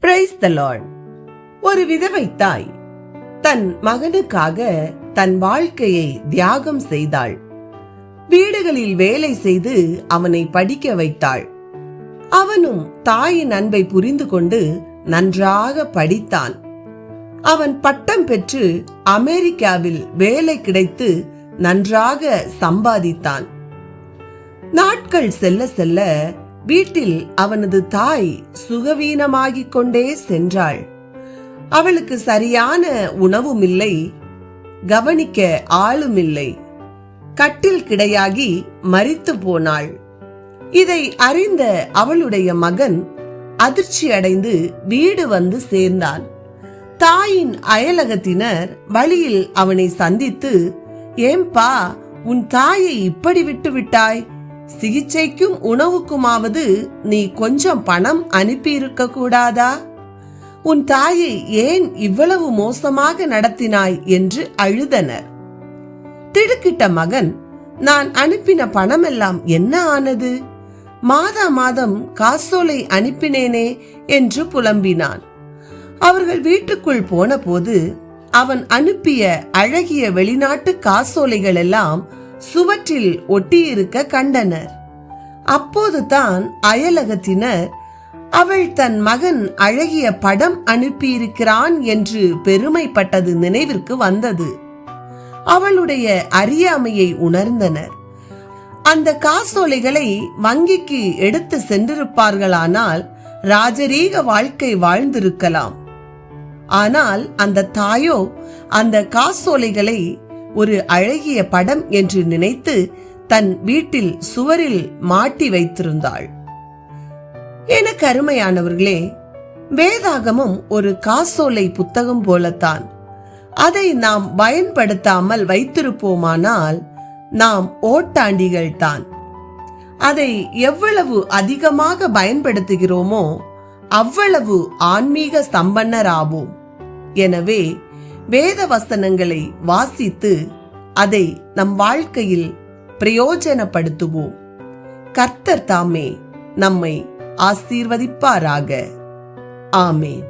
Praise the Lord ஒரு விதவை தாய் தன் மகனுக்காக தன் வாழ்க்கையை தியாகம் செய்தாள். வீடுகளில் வேலை செய்து அவனை படிக்க வைத்தாள். அவனும் தாயின் அன்பை புரிந்து கொண்டு நன்றாக படித்தான். அவன் பட்டம் பெற்று அமெரிக்காவில் வேலை கிடைத்து நன்றாக சம்பாதித்தான். நாட்கள் செல்ல செல்ல வீட்டில் அவனது தாய் சுகவீனமாகிக் கொண்டே சென்றாள். அவளுக்கு சரியான உணவுமில்லை கவனிக்க ஆளுமில்லை. கட்டில் கிடையாகி மறித்து போனாள். இதை அறிந்த அவளுடைய மகன் அதிர்ச்சி அடைந்து வீடு வந்து சேர்ந்தான். தாயின் அயலகத்தினர் வழியில் அவனை சந்தித்து ஏம்பா உன் தாயை இப்படி விட்டு விட்டாய்? சிகிச்சைக்கும் உணவுக்குமாவது நீ கொஞ்சம் பணம் அனுப்பியிருக்க கூடாதா? உன் தாயை ஏன் இவ்வளவு மோசமாக நடத்தினாய் என்று அழுதனர். திடுக்கிட்ட மகன் நான் அனுப்பின பணமெல்லாம் என்ன ஆனது? மாதா மாதம் காசோலை அனுப்பினேனே என்று புலம்பினான். அவர்கள் வீட்டுக்குள் போனபோது அவன் அனுப்பிய அழகிய வெளிநாட்டு காசோலைகள் எல்லாம் சுவற்றில் ஒட்டியிருக்க கண்டனர். அப்போதுதான் அயலகத்தினர் அவள் தன் மகன் அழகிய படம் அனுப்பியிருக்கிறான் என்று பெருமைப்பட்டது நினைவிற்கு வந்தது. அவளுடைய அறியாமையை உணர்ந்தனர். அந்த காசோலைகளை வங்கிக்கு எடுத்து சென்றிருப்பார்களானால் ராஜரீக வாழ்க்கை வாழ்ந்திருக்கலாம். ஆனால் அந்த தாயோ அந்த காசோலைகளை ஒரு அழகிய படம் என்று நினைத்து தன் வீட்டில் சுவரில் மாட்டி வைத்திருந்தாள். என கருமையானவர்களே வேதாகமும் ஒரு காசோலை புத்தகம் போலத்தான். அதை நாம் பயன்படுத்தாமல் வைத்திருப்போமானால் நாம் ஓட்டாண்டிகள் தான். அதை எவ்வளவு அதிகமாக பயன்படுத்துகிறோமோ அவ்வளவு ஆன்மீக சம்பன்னராவோம். எனவே வேத வசனங்களை வாசித்து அதை நம் வாழ்க்கையில் பிரயோஜனப்படுத்துவோம். கர்த்தர் தாமே நம்மை ஆசீர்வதிப்பாராக. ஆமேன்.